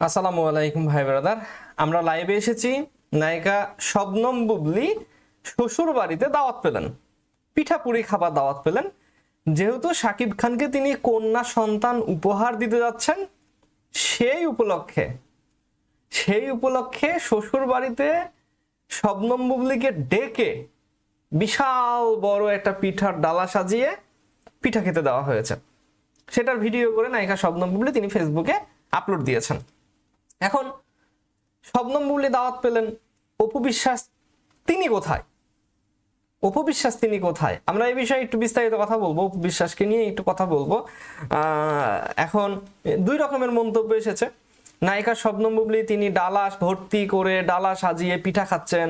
আসসালামু আলাইকুম, ভাই ব্রাদার। আমরা লাইভে এসেছি। নায়িকা শবনম বুবলি শ্বশুর বাড়িতে দাওয়াত পেলেন। পিঠাপুরি খাবার দাওয়াত পেলেন। যেহেতু শাকিব খানকে তিনি কন্যা সন্তান উপহার দিতে যাচ্ছেন, সেই উপলক্ষে সেই উপলক্ষে শ্বশুর বাড়িতে শবনম বুবলিকে ডেকে বিশাল বড় একটা পিঠার ডালা সাজিয়ে পিঠা খেতে দেওয়া হয়েছে। সেটার ভিডিও করে নায়িকা শবনম বুবলি তিনি ফেসবুকে আপলোড দিয়েছেন। এখন শবনম বুবলি দাওয়াত পেলেন অপু বিশ্বাস, তিনি কোথায়? অপু বিশ্বাস, তিনি কোথায়? আমরা এই বিষয়ে একটু বিস্তারিত কথা বলব, অপু বিশ্বাসকে নিয়ে একটু কথা বলব। এখন দুই রকমের মন্তব্য এসেছে। নায়িকা শবনম বুবলি তিনি ডালা ভর্তি করে ডালা সাজিয়ে পিঠা খাচ্ছেন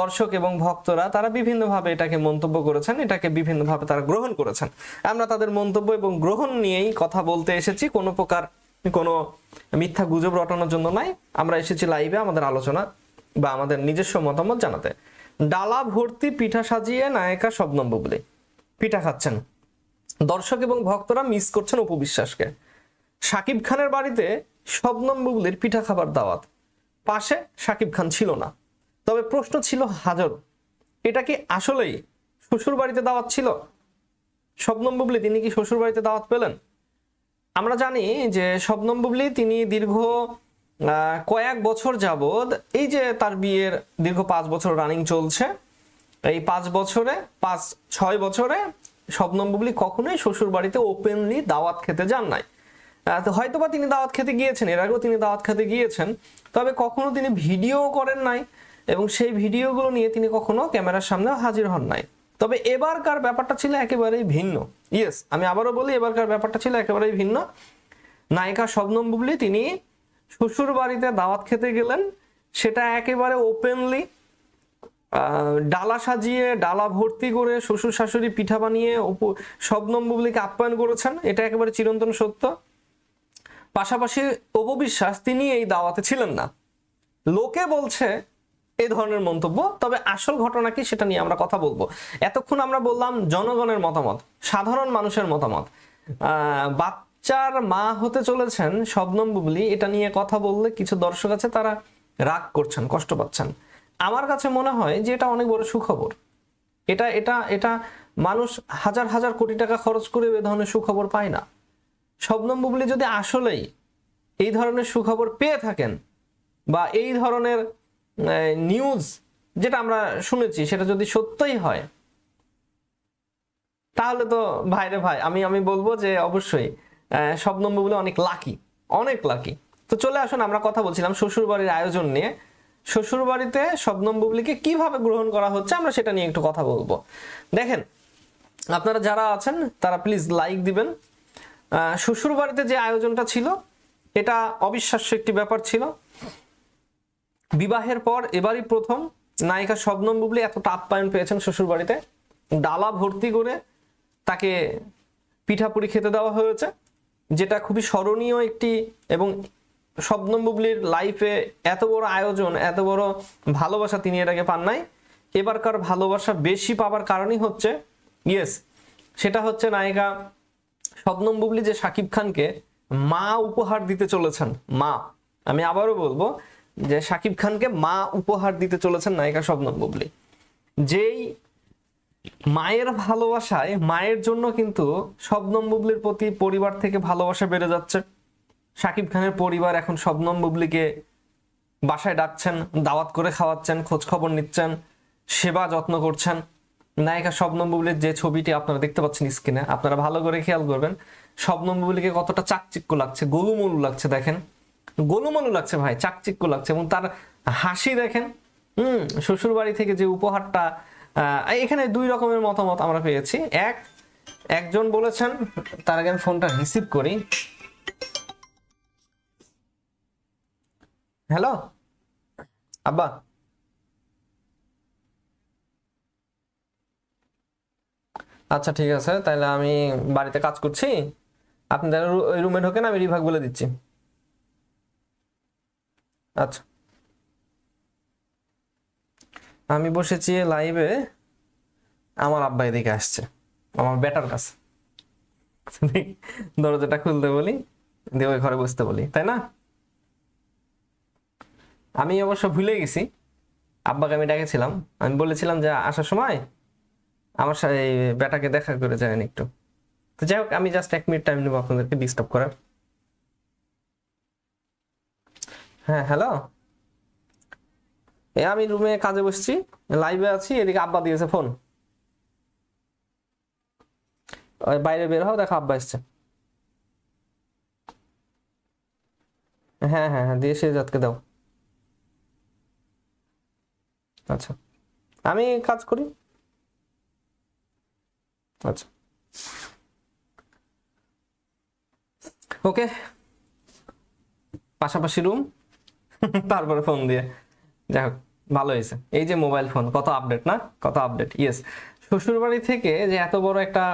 দর্শক এবং ভক্তরা। তারা বিভিন্নভাবে এটাকে মন্তব্য করেছেন, এটাকে বিভিন্নভাবে তারা গ্রহণ করেছেন। আমরা তাদের মন্তব্য এবং গ্রহণ নিয়েই কথা বলতে এসেছি। কোনো প্রকার কোনো মিথ্যা গুজব রটানোর জন্য নয় আমরা এসেছি লাইভে আমাদের আলোচনা বা আমাদের নিজস্ব মতামত জানাতে। ডালা ভর্তি পিঠা সাজিয়ে নায়িকা শবনম বুবলি, পিঠা খাচ্ছেন। দর্শক এবং ভক্তরা মিস করছেন উপবিশ্বাসকে শাকিব খানের বাড়িতে শবনম বুবলির পিঠা খাবার দাওয়াত। পাশে শাকিব খান ছিল না। তবে প্রশ্ন ছিল, হাজার, এটা কি আসলেই শ্বশুর বাড়িতে দাওয়াত ছিল? শবনম বুবলি, তিনি কি শ্বশুর বাড়িতে দাওয়াত পেলেন? আমরা জানি যে শবনম বুবলি তিনি দীর্ঘ কয়েক বছর যাবৎ এই যে তার বিয়ের দীর্ঘ পাঁচ বছর রানিং চলছে, এই পাঁচ বছরে, পাঁচ, ছয় বছরে শবনম বুবলি কখনোই শ্বশুর বাড়িতে ওপেনলি দাওয়াত খেতে যান নাই। তো হয়তোবা তিনি দাওয়াত খেতে গিয়েছেন, এর আগেও তিনি দাওয়াত খেতে গিয়েছেন, তবে কখনো তিনি ভিডিও করেন নাই এবং সেই ভিডিওগুলো নিয়ে তিনি কখনো ক্যামেরার সামনেও হাজির হন নাই। তবে এবারকার ব্যাপারটা ছিল একেবারেই ভিন্ন। ইয়েস আমি আবারও বলি, এবারকার ব্যাপারটা ছিল একেবারেই ভিন্ন। নায়িকা শবনম বুবলি, তিনি শ্বশুর বাড়িতে দাওয়াত খেতে গেলেন। সেটা একেবারে ওপেনলি ডালা সাজিয়ে, ডালা ভর্তি করে শ্বশুর শাশুড়ি পিঠা বানিয়ে শবনম বুবলিকে আপ্যায়ন করেছেন। এটা একেবারে চিরন্তন সত্য। পাশাপাশি অপবিশ্বাস, তিনি এই দাওয়াতে ছিলেন না। লোকে বলছে এই ধরনের মন্তব্য, তবে আসল ঘটনা কি সেটা নিয়ে আমরা কথা বলব। এতক্ষণ আমরা বললাম জনগণের মতামত, সাধারণ মানুষের মতামত। বাচ্চার মা হতে চলেছেন শবনম বুবলি, এটা নিয়ে কথা বললে কিছু দর্শক আছে, তারা রাগ করছেন, কষ্ট পাচ্ছেন। আমার কাছে মনে হয় যে এটা অনেক বড় সুখবর। এটা এটা এটা মানুষ হাজার হাজার কোটি টাকা খরচ করে এ ধরনের সুখবর পায় না। শবনম বুবলি যদি আসলেই এই ধরনের সুখবর পেয়ে থাকেন বা এই ধরনের নিউজ যেটা আমরা শুনেছি সেটা যদি সত্যই হয় তাহলে তো ভাইরে ভাই আমি আমি বলব যে অবশ্যই আহ, শবনম বুবলি অনেক লাকি অনেক লাকি তো চলে আসুন আমরা কথা বলছিলাম শ্বশুর বাড়ির আয়োজন নিয়ে। শ্বশুর বাড়িতে শবনম বুবলিকে কীভাবে গ্রহণ করা হচ্ছে আমরা সেটা নিয়ে একটু কথা বলব। দেখেন আপনারা যারা আছেন তারা প্লিজ লাইক দিবেন। আহ, শ্বশুর বাড়িতে যে আয়োজনটা ছিল এটা অবিশ্বাস্য একটি ব্যাপার ছিল। বিবাহের পর এবারই প্রথম নায়িকা শবনম বুবলি এতটা আপ্যায়ন পেয়েছেন শ্বশুর বাড়িতে ডালা ভর্তি করে তাকে পিঠাপুরি খেতে দেওয়া হয়েছে, যেটা খুবই স্মরণীয় একটি এবং শবনম বুবলির লাইফে এত বড় আয়োজন, এত বড় ভালোবাসা তিনি আগে পান নাই। এবারকার ভালোবাসা বেশি পাবার কারণই হচ্ছে ইয়েস সেটা হচ্ছে নায়িকা শবনম বুবলি যে শাকিব খানকে মা উপহার দিতে চলেছেন, মা। আমি আবারও বলব যে শাকিব খানকে মা উপহার দিতে চলেছেন নায়িকা শবনম বুবলি। যেই মায়ের ভালোবাসায়, মায়ের জন্য কিন্তু শবনম বুবলির প্রতি পরিবার থেকে ভালোবাসা বেড়ে যাচ্ছে। শাকিব খানের পরিবার এখন শবনম বুবলিকে বাসায় ডাকছেন, দাওয়াত করে খাওয়াচ্ছেন খোঁজ খবর নিচ্ছেন, সেবা যত্ন করছেন। নায়িকা শবনম বুবলির যে ছবিটি আপনারা দেখতে পাচ্ছেন স্ক্রিনে, আপনারা ভালো করে খেয়াল করবেন, শবনম বুবলিকে কতটা চাকচিক্য লাগছে, গোলুমলু লাগছে দেখেন। গোলুমলু লাগছে ভাই, চাকচিক্য লাগছে এবং তার হাসি দেখেন, হুম শ্বশুর বাড়ি থেকে যে উপহারটা এখানে দুই রকমের মতামত আমরা পেয়েছি। এক, একজন বলেছেন, তার আগে ফোনটা রিসিভ করি। হ্যালো? আব্বা? আচ্ছা ঠিক আছে তাহলে আমি বাড়িতে কাজ করছি। ওই রুমে ঢোকেন, আমি রিভাগ বলে দিচ্ছি। আচ্ছা। আমি বসেছি লাইভে আমার আব্বা এদিকে আসছে, আমার বেটার কাছে। দরজাটা খুলতে বলি, দিয়ে ওই ঘরে বসতে বলি, তাই না? আমি অবশ্য ভুলে গেছি, আব্বাকে আমি ডাকেছিলাম, আমি বলেছিলাম যে আসার সময় আমার সাথে বেটাকে দেখা করে যাবেন একটু। তো যাই হোক, আমি জাস্ট এক মিনিট টাইম নেব আপনাদেরকে ডিস্টার্ব করার। হ্যাঁ হ্যালো এ, আমি রুমে কাজে বসছি লাইভে আছি, এদিকে আব্বা দিয়েছে ফোন বাইরে বের হও, দেখো আব্বা এসছে। হ্যাঁ হ্যাঁ হ্যাঁ দিয়ে শেজাদকে দাও। আচ্ছা। আমি কাজ করি। আচ্ছা। ওকে পাশাপাশি রুম তারপরে ফোন দিয়ে। যাই হোক, ভালো হয়েছে। এই যে মোবাইল ফোন কত আপডেট না? কত আপডেট ইয়েস শ্বশুরবাড়ি থেকে যে এত বড় একটা,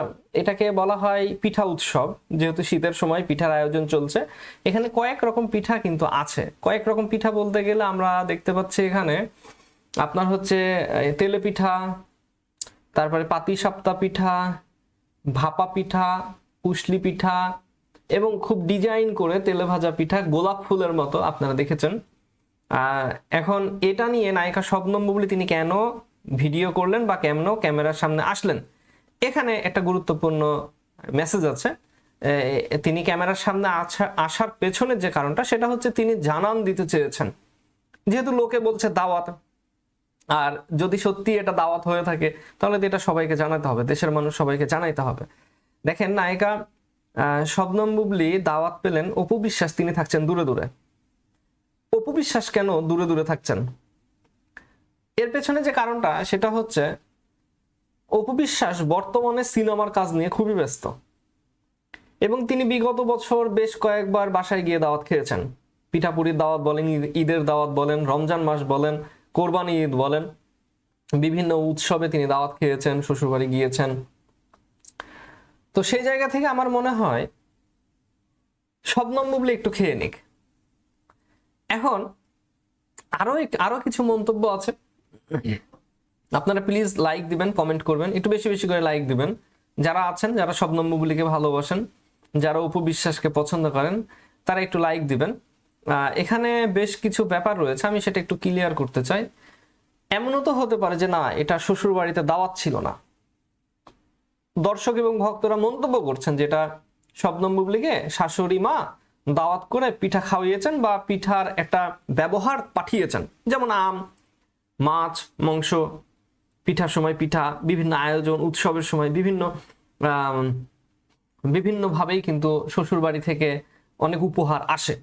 এটাকে বলা হয় পিঠা উৎসব, যেহেতু শীতের সময় পিঠার আয়োজন চলছে। এখানে কয়েক রকম পিঠা কিন্তু আছে। কয়েক রকম পিঠা বলতে গেলে আমরা দেখতে পাচ্ছি এখানে, আপনার হচ্ছে তেলে পিঠা তারপরে পাতি সাপ্তা পিঠা, ভাপা পিঠা পুশলি পিঠা, এবং খুব ডিজাইন করে তেলে ভাজা পিঠা গোলাপ ফুলের মতো আপনারা দেখেছেন। এখন এটা নিয়ে নায়িকা শবনম বুবলি তিনি কেন ভিডিও করলেন বা কেমন ক্যামেরার সামনে আসলেন? এখানে একটা গুরুত্বপূর্ণ মেসেজ আছে। তিনি ক্যামেরার সামনে আসা- আসার পেছনের যে কারণটা সেটা হচ্ছে তিনি জানান দিতে চেয়েছেন। যেহেতু লোকে বলছে দাওয়াত, আর যদি সত্যি এটা দাওয়াত হয়ে থাকে, তাহলে তো এটা সবাইকে জানাতে হবে, দেশের মানুষ সবাইকে জানাইতে হবে। দেখেন নায়িকা শবনম বুবলি দাওয়াত পেলেন অপু বিশ্বাস, তিনি থাকছেন দূরে দূরে। বিশ্বাস কেন দূরে দূরে থাকছেন? এর পেছনে যে কারণটা, সেটা হচ্ছে অপু বিশ্বাস বর্তমানে সিনেমার কাজ নিয়ে খুবই ব্যস্ত। এবং তিনি বিগত বছর বেশ কয়েকবার বাসায় গিয়ে দাওয়াত খেয়েছেন। পিঠাপুরির দাওয়াত বলেন, ঈদ- ঈদের দাওয়াত বলেন, রমজান মাস বলেন, কোরবানি ঈদ বলেন। বিভিন্ন উৎসবে তিনি দাওয়াত খেয়েছেন, শ্বশুরবাড়ি গিয়েছেন। তো সেই জায়গা থেকে আমার মনে হয়, শবনম বুবলি একটু খেয়ে নিক। এখন আরও আরও কিছু মন্তব্য আছে। আপনারা প্লিজ লাইক দিবেন কমেন্ট করবেন, একটু বেশি বেশি করে লাইক দিবেন। যারা আছেন, যারা শবনম বুবলিকে ভালোবাসেন, যারা উপবিশ্বাসকে পছন্দ করেন, তারা একটু লাইক দিবেন। এখানে বেশ কিছু ব্যাপার রয়েছে, আমি সেটা একটু ক্লিয়ার করতে চাই। এমনও তো হতে পারে যে না, এটা শ্বশুর বাড়িতে দাওয়াত ছিল না। দর্শক এবং ভক্তরা মন্তব্য করছেন যেটা শবনম বুবলিকে শাশুড়ি মা দাওয়াত করে পিঠা খাওয়িয়েছেন বা পিঠার একটা ব্যবহার পাঠিয়েছেন। যেমন আম, মাছ, মাংস, পিঠার সময় পিঠা, বিভিন্ন আয়োজন, উৎসবের সময় বিভিন্ন বিভিন্নভাবেই কিন্তু শ্বশুর বাড়ি থেকে অনেক উপহার আসে।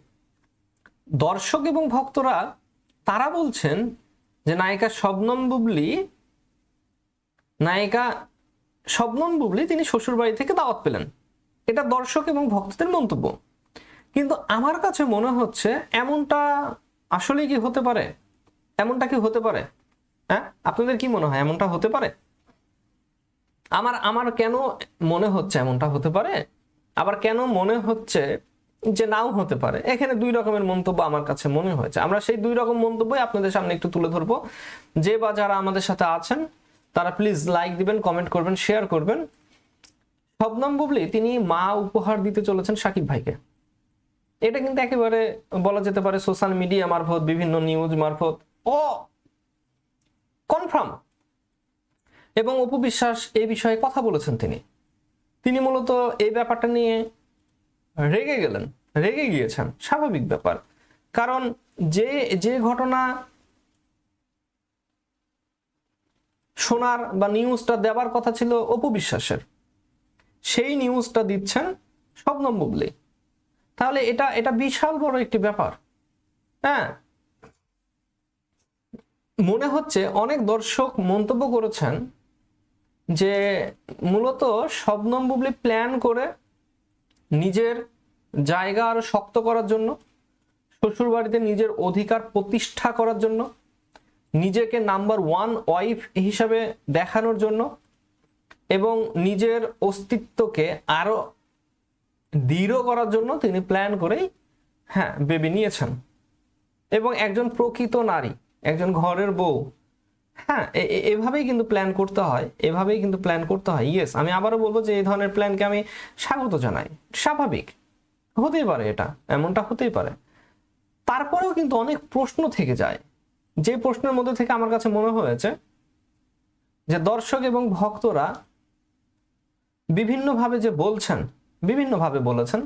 দর্শক এবং ভক্তরা, তারা বলছেন যে নায়িকা শবনম বুবলি, নায়িকা শবনম বুবলি তিনি শ্বশুর বাড়ি থেকে দাওয়াত পেলেন। এটা দর্শক এবং ভক্তদের মন্তব্য। কিন্তু আমার কাছে মনে হচ্ছে এমনটা আসলে কি হতে পারে? এমনটা কি হতে পারে? হ্যাঁ? আপনাদের কি মনে হয় এমনটা হতে পারে? আমার আমার কেন মনে হচ্ছে এমনটা হতে পারে? আবার কেন মনে হচ্ছে যে নাও হতে পারে? এখানে দুই রকমের মন্তব্য আমার কাছে মনে হয়েছে। আমরা সেই দুই রকম মন্তব্যই আপনাদের সামনে একটু তুলে ধরবো। যে বা যারা আমাদের সাথে আছেন, তারা প্লিজ লাইক দিবেন কমেন্ট করবেন শেয়ার করবেন। শবনম বুবলি, তিনি মা উপহার দিতে চলেছেন সাকিব ভাইকে। এটা কিন্তু একেবারে বলা যেতে পারে সোশ্যাল মিডিয়া মারফত, বিভিন্ন নিউজ মারফত। ও কনফার্ম এবং অপু বিশ্বাস এই বিষয়ে কথা বলেছেন তিনি। তিনি মূলত এই ব্যাপারটা নিয়ে রেগে গেলেন, রেগে গিয়েছেন। স্বাভাবিক ব্যাপার। কারণ যে যে ঘটনা শোনার বা নিউজটা দেওয়ার কথা ছিল অপবিশ্বাসের সেই নিউজটা দিচ্ছেন শবনম বুবলি। তাহলে এটা এটা বিশাল বড় একটি ব্যাপার। হ্যাঁ? মনে হচ্ছে অনেক দর্শক মন্তব্য করেছেন যে মূলত শবনম বুবলি প্ল্যান করে নিজের জায়গা আরও শক্ত করার জন্য শ্বশুর বাড়িতে নিজের অধিকার প্রতিষ্ঠা করার জন্য, নিজেকে নাম্বার ওয়ান ওয়াইফ হিসাবে দেখানোর জন্য এবং নিজের অস্তিত্বকে আরও দৃঢ় করার জন্য তিনি প্ল্যান করেই হ্যাঁ বেবি নিয়েছেন। এবং একজন প্রকৃত নারী, একজন ঘরের বউ হ্যাঁ এভাবেই কিন্তু প্ল্যান করতে হয়, এভাবেই কিন্তু প্ল্যান করতে হয়। ইয়েস আমি আবারও বলব যে এই ধরনের প্ল্যানকে আমি স্বাগত জানাই। স্বাভাবিক, হতেই পারে এটা, এমনটা হতেই পারে। তারপরেও কিন্তু অনেক প্রশ্ন থেকে যায়। যে প্রশ্নের মধ্যে থেকে আমার কাছে মনে হয়েছে যে দর্শক এবং ভক্তরা বিভিন্নভাবে যে বলছেন বিভিন্নভাবে বলেছেন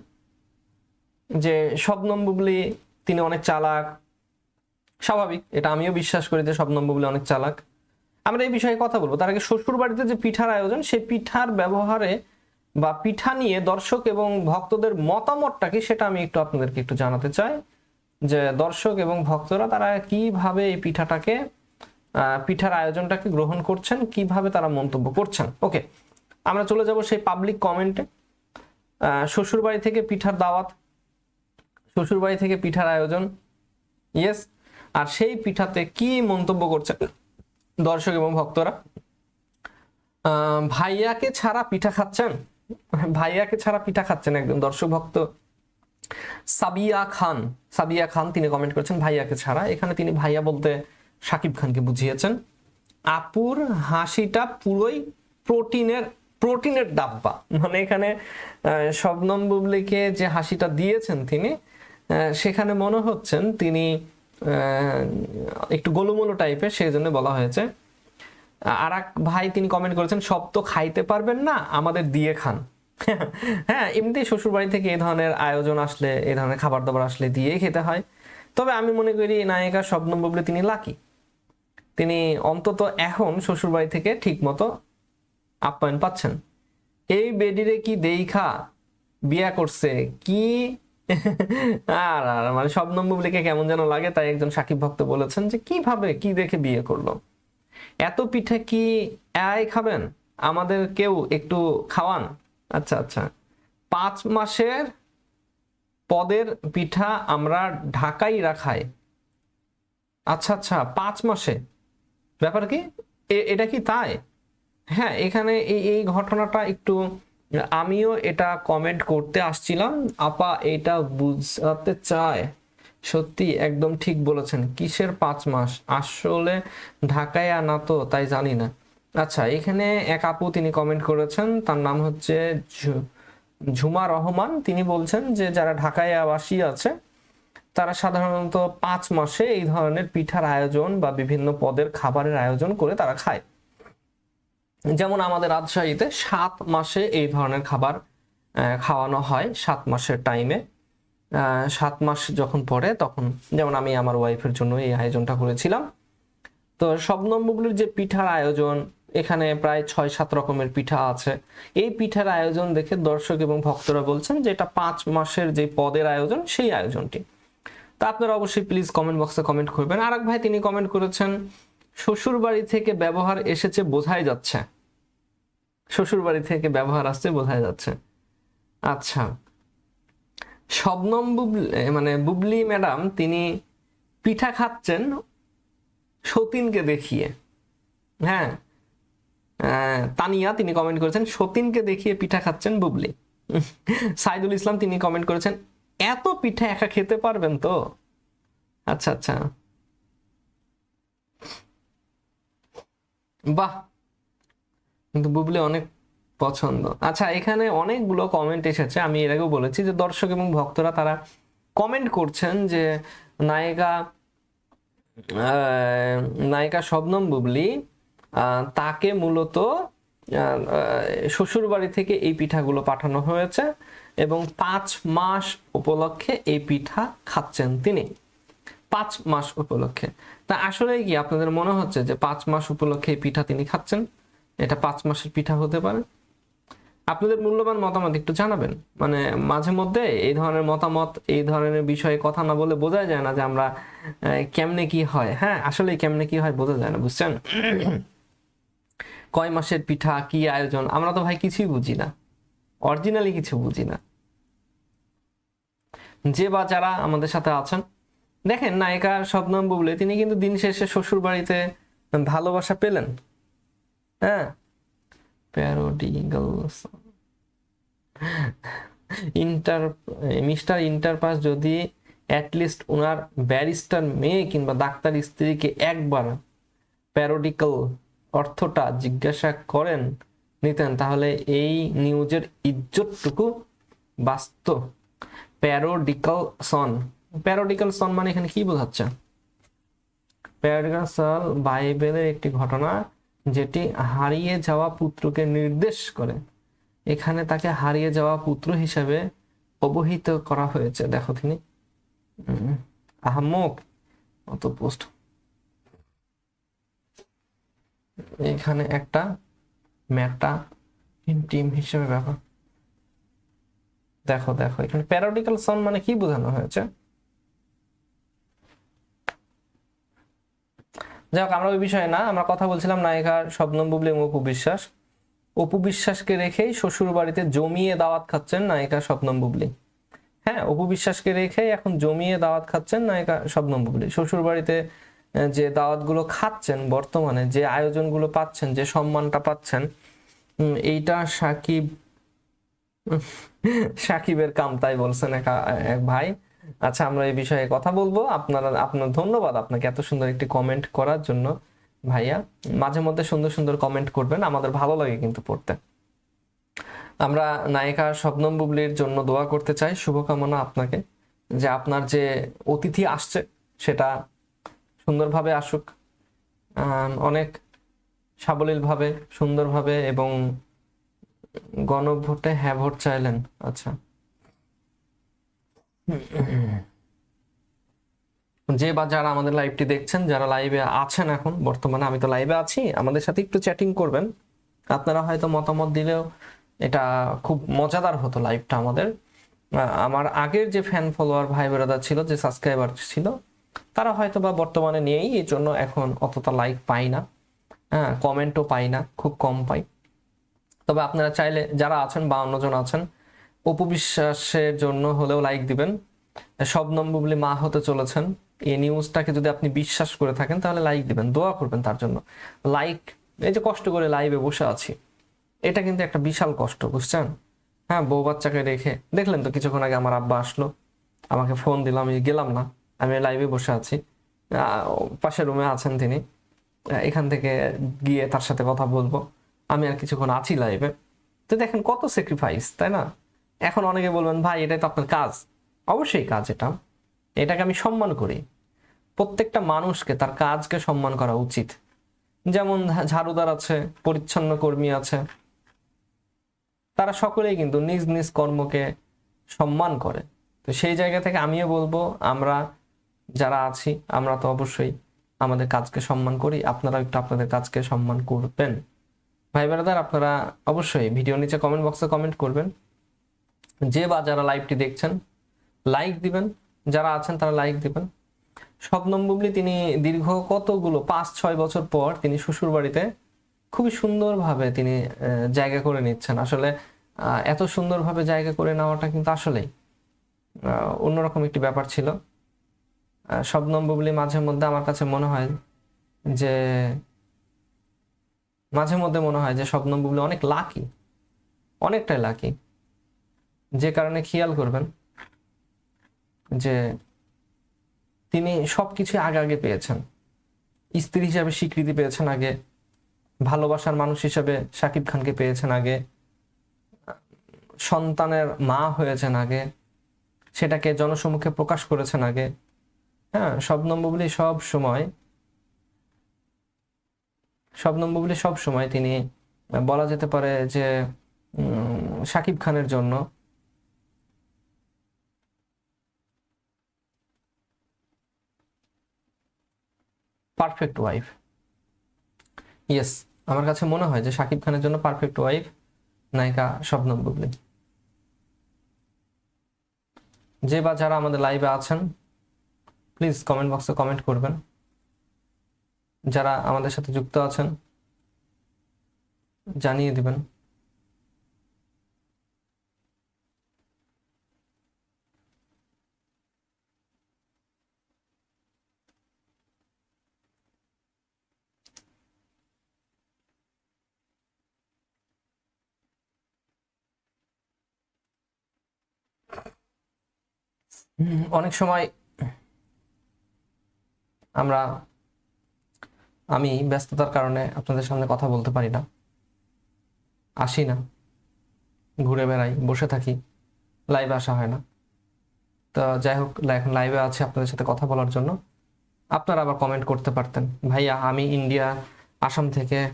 যে শবনম বুবলি তিনি অনেক চালাক। স্বাভাবিক, এটা আমিও বিশ্বাস করি যে শবনম বুবলি অনেক চালাক। আমরা এই বিষয়ে কথা বলব। তার আগে শ্বশুর বাড়িতে যে পিঠার আয়োজন, সেই পিঠার ব্যবহারে বা পিঠা নিয়ে দর্শক এবং ভক্তদের মতামতটা কি সেটা আমি একটু আপনাদেরকে একটু জানাতে চাই যে দর্শক এবং ভক্তরা তারা কীভাবে এই পিঠাটাকে পিঠার আয়োজনটাকে গ্রহণ করছেন, কীভাবে তারা মন্তব্য করছেন। ওকে, আমরা চলে যাব সেই পাবলিক কমেন্টে শ্বশুর বাড়ি থেকে পিঠার দাওয়াত শ্বশুর বাড়ি থেকে পিঠার আয়োজন ইয়েস আর সেই পিঠাতে কি মন্তব্য করছেন দর্শক এবং ভক্তরা? ভাইয়াকে ছাড়া পিঠা খাচ্ছেন? ভাইয়াকে ছাড়া পিঠা খাচ্ছেন একদম দর্শক ভক্ত সাবিয়া খান। সাবিয়া খান, তিনি কমেন্ট করেছেন, ভাইয়াকে ছাড়া। এখানে তিনি ভাইয়া বলতে সাকিব খানকে বুঝিয়েছেন। আপুর হাসিটা পুরোই প্রোটিনের প্রোটিনের ডাব্বা। মানে এখানে শবনম বুবলিকে যে হাসিটা দিয়েছেন তিনি সেখানে মনে হচ্ছেন তিনি একটু গোলুমোলো টাইপের সেই জন্য বলা হয়েছে। আর এক ভাই তিনি কমেন্ট করেছেন, সব তো খাইতে পারবেন না, আমাদের দিয়ে খান। হ্যাঁ এমনিতেই শ্বশুর বাড়ি থেকে এই ধরনের আয়োজন আসলে এই ধরনের খাবার দাবার আসলে দিয়েই খেতে হয়। তবে আমি মনে করি নায়িকা শবনম বুবলি তিনি লাকি তিনি অন্তত এখন শ্বশুর বাড়ি থেকে ঠিক মতো আপ্যায়ন পাচ্ছেন। এই বেডিরে কি দেইখা বিয়া করছে? কি? আর আর মানে শবনম বুবলিকে কেমন যেন লাগে, তাই একজন সাকিব ভক্ত বলেছেন যে, কীভাবে, কি দেখে বিয়ে করল? এত পিঠে কি একাই খাবেন? আমাদের কেউ একটু খাওয়ান? আচ্ছা আচ্ছা। পাঁচ মাসের পদের পিঠা আমরা ঢাকাই রাখাই। আচ্ছা আচ্ছা পাঁচ মাসে। ব্যাপার কি? এটা কি তাই? হ্যাঁ এখানে এই এই ঘটনাটা একটু, আমিও এটা কমেন্ট করতে আসছিলাম। আপা এটা বুঝাতে চায়। সত্যি, একদম ঠিক বলেছেন। কিসের পাঁচ মাস? আসলে ঢাকায় আনা তো, তাই জানি না। আচ্ছা এখানে এক আপু তিনি কমেন্ট করেছেন, তার নাম হচ্ছে ঝুমা রহমান। তিনি বলছেন যে, যারা ঢাকায় আবাসী আছে, তারা সাধারণত পাঁচ মাসে এই ধরনের পিঠার আয়োজন বা বিভিন্ন পদের খাবারের আয়োজন করে তারা খায়। যেমন আমাদের রাজশাহীতে সাত মাসে এই ধরনের খাবার খাওয়ানো হয়, সাত মাসের টাইমে সাত মাস যখন পরে তখন, যেমন আমি আমার ওয়াইফের জন্য এই আয়োজনটা করেছিলাম। তো শবনম যে পিঠার আয়োজন, এখানে প্রায় ছয় সাত রকমের পিঠা আছে। এই পিঠার আয়োজন দেখে দর্শক এবং ভক্তরা বলছেন যে এটা পাঁচ মাসের যে পদের আয়োজন, সেই আয়োজনটি। তা আপনারা অবশ্যই প্লিজ কমেন্ট বক্সে কমেন্ট করবেন। আর এক ভাই তিনি কমেন্ট করেছেন শ্বশুর বাড়ি থেকে ব্যবহার এসেছে, বোঝাই যাচ্ছে। শ্বশুর বাড়ি থেকে ব্যবহার আসছে, বোঝাই যাচ্ছে। আচ্ছা। শবনম বুবলি মানে বুবলি ম্যাডাম, তিনি পিঠা খাচ্ছেন সতীনকে দেখিয়ে। হ্যাঁ। তানিয়া, তিনি কমেন্ট করেছেন, সতীনকে দেখিয়ে পিঠা খাচ্ছেন বুবলি। সাইদুল ইসলাম, তিনি কমেন্ট করেছেন, এত পিঠা একা খেতে পারবেন তো? আচ্ছা আচ্ছা। বাহ। কিন্তু বুবলি অনেক পছন্দ। আচ্ছা এখানে অনেকগুলো কমেন্ট এসেছে। আমি এর আগেও বলেছি যে দর্শক এবং ভক্তরা তারা কমেন্ট করছেন যে নায়িকা নায়িকা শবনম বুবলি তাকে মূলত শ্বশুর বাড়ি থেকে এই পিঠাগুলো পাঠানো হয়েছে এবং পাঁচ মাস উপলক্ষে এই পিঠা খাচ্ছেন তিনি। পাঁচ মাস উপলক্ষে। তা আসলে কি আপনাদের মনে হচ্ছে যে পাঁচ মাস উপলক্ষে পিঠা তিনি খাচ্ছেন? এটা পাঁচ মাসের পিঠা হতে পারে? আপনাদের মূল্যবান মতামত একটু জানাবেন। মানে মাঝে মধ্যে এই ধরনের মতামত, এই ধরনের বিষয়ে কথা না বলে বোঝা যায় না যে আমরা কেমনে কি হয়। হ্যাঁ আসলে কেমনে কি হয় বোঝা যায় না, বুঝছেন? কয় মাসের পিঠা, কি আয়োজন? আমরা তো ভাই কিছুই বুঝি না। অরিজিনালি কিছু বুঝি না। যে বা যারা আমাদের সাথে আছেন দেখেন, নায়িকা শবনম বুবলে, তিনি কিন্তু দিন শেষে শ্বশুর বাড়িতে ভালোবাসা পেলেন। হ্যাঁ? প্যারোডি ইন্টার মিস্টার ইন্টারপাস যদি অ্যাটলিস্ট ওনার ব্যারিস্টার মেয়ে কিংবা ডাক্তার স্ত্রীকে একবার প্যারোডিক্যাল অর্থটা জিজ্ঞাসা করেন, নিতেন, তাহলে এই নিউজের ইজ্জতটুকু বাস্ত প্যারোডিক্যাল সন প্যারোডিক্যাল সন মানে এখানে কি বোঝাচ্ছে? প্যারোডিক্যাল সন বাইবেলের একটি ঘটনা যেটি হারিয়ে যাওয়া পুত্রকে নির্দেশ করে। এখানে তাকে হারিয়ে যাওয়া পুত্র হিসাবে অবহিত করা হয়েছে। দেখো তিনি উম, আহাম্মক অত পোস্ট এখানে একটা ম্যাটা টিম হিসেবে ব্যাপার দেখো দেখো এখানে প্যারোডিক্যাল সন মানে কি বোঝানো হয়েছে? যাই হোক আমরা ওই বিষয়ে না, আমরা কথা বলছিলাম নায়িকার শবনম বুবলি এবং অপু বিশ্বাস। অপু বিশ্বাসকে রেখেই শ্বশুর বাড়িতে জমিয়ে দাওয়াত খাচ্ছেন নায়িকা শবনম বুবলি। হ্যাঁ অপু বিশ্বাসকে রেখে এখন জমিয়ে দাওয়াত খাচ্ছেন নায়িকা শবনম বুবলি। শ্বশুর বাড়িতে যে দাওয়াতগুলো খাচ্ছেন বর্তমানে, যে আয়োজনগুলো পাচ্ছেন, যে সম্মানটা পাচ্ছেন এইটা সাকিব, সাকিবের কাম তাই বলছেন এক ভাই। আচ্ছা আমরা এই বিষয়ে কথা বলব। আপনারা, আপনার ধন্যবাদ আপনাকে এত সুন্দর একটি কমেন্ট করার জন্য। ভাইয়া, মাঝে মধ্যে সুন্দর সুন্দর কমেন্ট করবেন, আমাদের ভালো লাগে কিন্তু পড়তে। আমরা নায়িকা শবনম বুবলির জন্য দোয়া করতে চাই, শুভকামনা আপনাকে। যে আপনার যে অতিথি আসছে, সেটা সুন্দরভাবে আসুক। অনেক সাবলীলভাবে, সুন্দরভাবে এবং গণভোটে হ্যাঁ ভোট চাইলেন। আচ্ছা। যে বা যারা আমাদের লাইভটি দেখছেন, যারা লাইভে আছেন এখন, বর্তমানে আমি তো লাইভে আছি, আমাদের সাথে একটু চ্যাটিং করবেন। আপনারা হয়তো মতামত দিলেও এটা খুব মজাদার হতো লাইভটা আমাদের। আমার আগের যে ফ্যান ফলোয়ার ভাই বেরাদার ছিল, যে সাবস্ক্রাইবার ছিল, তারা হয়তো বা বর্তমানে নেই, এই জন্য এখন অতটা লাইক পাই না। হ্যাঁ কমেন্টও পাই না, খুব কম পাই। তবে আপনারা চাইলে, যারা আছেন বাউন্ন জন আছেন অপু বিশ্বাসের জন্য হলেও লাইক দিবেন। শবনম বুবলি মা হতে চলেছেন। এই নিউজটাকে যদি আপনি বিশ্বাস করে থাকেন, তাহলে লাইক দিবেন, দোয়া করবেন তার জন্য। লাইক এই যে কষ্ট করে লাইভে বসে আছি, এটা কিন্তু একটা বিশাল কষ্ট, বুঝছেন? হ্যাঁ বউ বাচ্চাকে রেখে, দেখলেন তো কিছুক্ষণ আগে আমার আব্বা আসলো। আমাকে ফোন দিলাম আমি গেলাম না, আমি লাইভে বসে আছি। পাশের রুমে আছেন তিনি। এখান থেকে গিয়ে তার সাথে কথা বলব। আমি আর কিছুক্ষণ আছি লাইভে তো দেখেন কত স্যাক্রিফাইস তাই না? এখন অনেকে বলবেন, ভাই, এটাই তো আপনার কাজ। অবশ্যই কাজ এটা। এটাকে আমি সম্মান করি। প্রত্যেকটা মানুষকে তার কাজকে সম্মান করা উচিত। যেমন ঝাড়ুদার আছে, পরিচ্ছন্ন কর্মী আছে। তারা সকলেই কিন্তু নিজ নিজ কর্মকে সম্মান করে। তো সেই জায়গা থেকে আমিও বলব, আমরা যারা আছি, আমরা তো অবশ্যই আমাদের কাজকে সম্মান করি। আপনারা একটু আপনাদের কাজকে সম্মান করবেন। ভাই ব্রাদার আপনারা অবশ্যই ভিডিও নিচে কমেন্ট বক্সে কমেন্ট করবেন। যে বা যারা লাইভটি দেখছেন লাইক দিবেন। যারা আছেন তারা লাইক দিবেন। শবনম তিনি দীর্ঘ কতগুলো, পাঁচ, ছয় বছর পর তিনি শ্বশুর বাড়িতে খুবই সুন্দরভাবে তিনি জায়গা করে নিচ্ছেন। আসলে এত সুন্দরভাবে জায়গা করে নেওয়াটা কিন্তু আসলেই অন্যরকম একটি ব্যাপার ছিল। শবনম মাঝে মধ্যে আমার কাছে মনে হয় যে, মাঝে মধ্যে মনে হয় যে শবনম অনেক লাকি অনেকটাই লাকি যে কারণে খেয়াল করবেন যে তিনি সবকিছু আগে আগে পেয়েছেন। স্ত্রী হিসাবে স্বীকৃতি পেয়েছেন আগে, ভালোবাসার মানুষ হিসাবে শাকিব খানকে পেয়েছেন আগে, সন্তানের মা হয়েছেন আগে, সেটাকে জনসমুখে প্রকাশ করেছেন আগে। হ্যাঁ শবনম বুবলি সব সময় শবনম বুবলি সব সময় তিনি, বলা যেতে পারে যে শাকিব খানের জন্য পারফেক্ট ওয়াইফ ইয়েস আমার কাছে মনে হয় যে শাকিব খানের জন্য পারফেক্ট ওয়াইফ নায়িকা শবনম বুবলি। যে বা যারা আমাদের লাইভে আছেন প্লিজ কমেন্ট বক্সে কমেন্ট করবেন। যারা আমাদের সাথে যুক্ত আছেন, জানিয়ে দিবেন। অনেক সময় আমরা, আমি ব্যস্ততার কারণে আপনাদের সামনে কথা বলতে পারি না। আসি না। ঘুরে বেড়াই, বসে থাকি। লাইভে আসা হয় না। তো যাই হোক এখন লাইভে আছে আপনাদের সাথে কথা বলার জন্য। আপনারা আবার কমেন্ট করতে পারতেন। ভাইয়া, আমি ইন্ডিয়া আসাম থেকে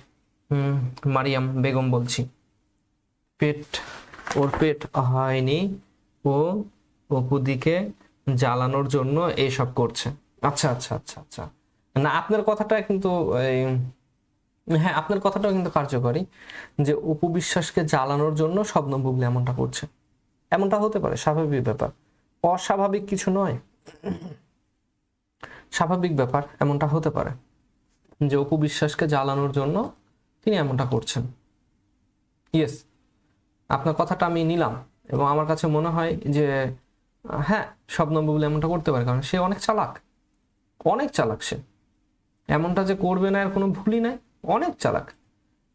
মারিয়াম বেগম বলছি। পেট, ওর পেট হয়নি। ও অপুদিকে জ্বালানোর জন্য এইসব করছে। আচ্ছা আচ্ছা আচ্ছা আচ্ছা। না, আপনার কথাটা কিন্তু হ্যাঁ আপনার কথাটাও কিন্তু কার্যকরী যে অপু বিশ্বাসকে জ্বালানোর জন্য স্বপ্ন বুবলি এমনটা করছে। এমনটা হতে পারে, স্বাভাবিক ব্যাপার। অস্বাভাবিক কিছু নয়। স্বাভাবিক ব্যাপার, এমনটা হতে পারে যে অপু বিশ্বাসকে জ্বালানোর জন্য তিনি এমনটা করছেন। ইয়েস আপনার কথাটা আমি নিলাম এবং আমার কাছে মনে হয় যে হ্যাঁ স্বপ্ন বুবলি এমনটা করতে পারে, কারণ সে অনেক চালাক। অনেক চালাক সে। এমনটা যে করবে না, এর কোনো ভুলই নাই। অনেক চালাক।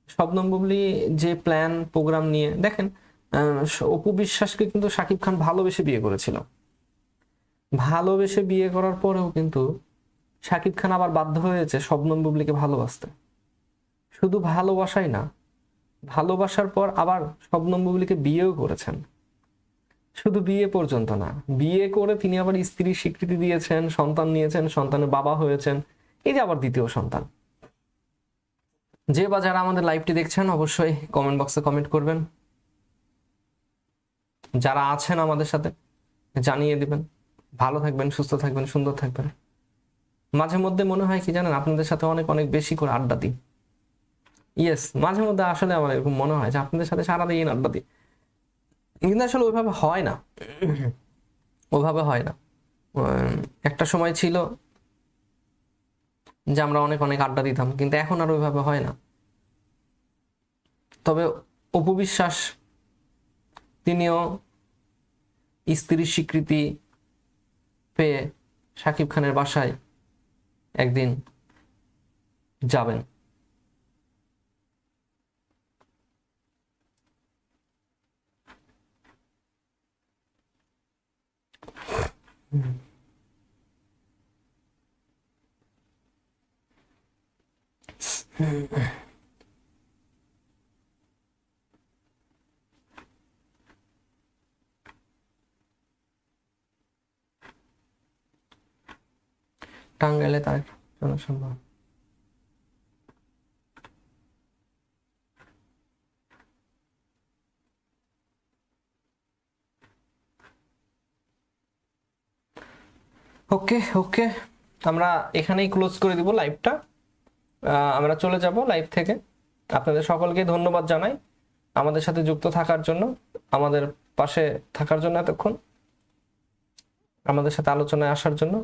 শবনম বুবলি যে প্ল্যান প্রোগ্রাম নিয়ে, দেখেন অপু বিশ্বাসকে কিন্তু শাকিব খান ভালোবেসে বিয়ে করেছিল। ভালোবেসে বিয়ে করার পরেও কিন্তু শাকিব খান আবার বাধ্য হয়েছে শবনম বুবলিকে ভালোবাসতে। শুধু ভালোবাসাই না, ভালোবাসার পর আবার শবনম বুবলিকে বিয়েও করেছেন। শুধু বিয়ে পর্যন্ত না। বিয়ে করে তিনি আবার স্ত্রীর স্বীকৃতি দিয়েছেন, সন্তান নিয়েছেন, সন্তানের বাবা হয়েছেন। এই যে আবার দ্বিতীয় সন্তান। যে বা যারা আমাদের লাইভটি দেখছেন, অবশ্যই কমেন্ট বক্সে কমেন্ট করবেন। যারা আছেন আমাদের সাথে, জানিয়ে দিবেন। ভালো থাকবেন, সুস্থ থাকবেন, সুন্দর থাকবেন। মাঝে মধ্যে মনে হয় কি জানেন, আপনাদের সাথে অনেক অনেক বেশি করে আড্ডা দিই। ইয়েস মাঝে মধ্যে আসলে আমার এরকম মনে হয় যে আপনাদের সাথে সারাদিন আড্ডা দিই। কিন্তু আসলে ওইভাবে হয় না। ওইভাবে হয় না। একটা সময় ছিল যে আমরা অনেক অনেক আড্ডা দিতাম, কিন্তু এখন আর ওইভাবে হয় না। তবে অপবিশ্বাস তিনিও স্ত্রীর স্বীকৃতি পেয়ে শাকিব খানের বাসায় একদিন যাবেন। টাঙ্গাইলে তার জনসম্ভব ওকে ওকে আমরা এখানেই ক্লোজ করে দিব লাইভটা আমরা চলে যাব লাইভ থেকে। আপনাদের সকলকে ধন্যবাদ জানাই আমাদের সাথে যুক্ত থাকার জন্য, আমাদের পাশে থাকার জন্য এতক্ষণ, আমাদের সাথে আলোচনায় আসার জন্য।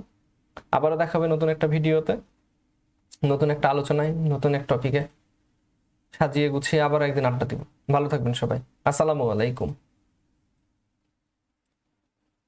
আবারও দেখাবে নতুন একটা ভিডিওতে, নতুন একটা আলোচনায়, নতুন এক টপিকে সাজিয়ে গুছিয়ে আবার একদিন আড্ডা দিব। ভালো থাকবেন সবাই। আসসালামু আলাইকুম।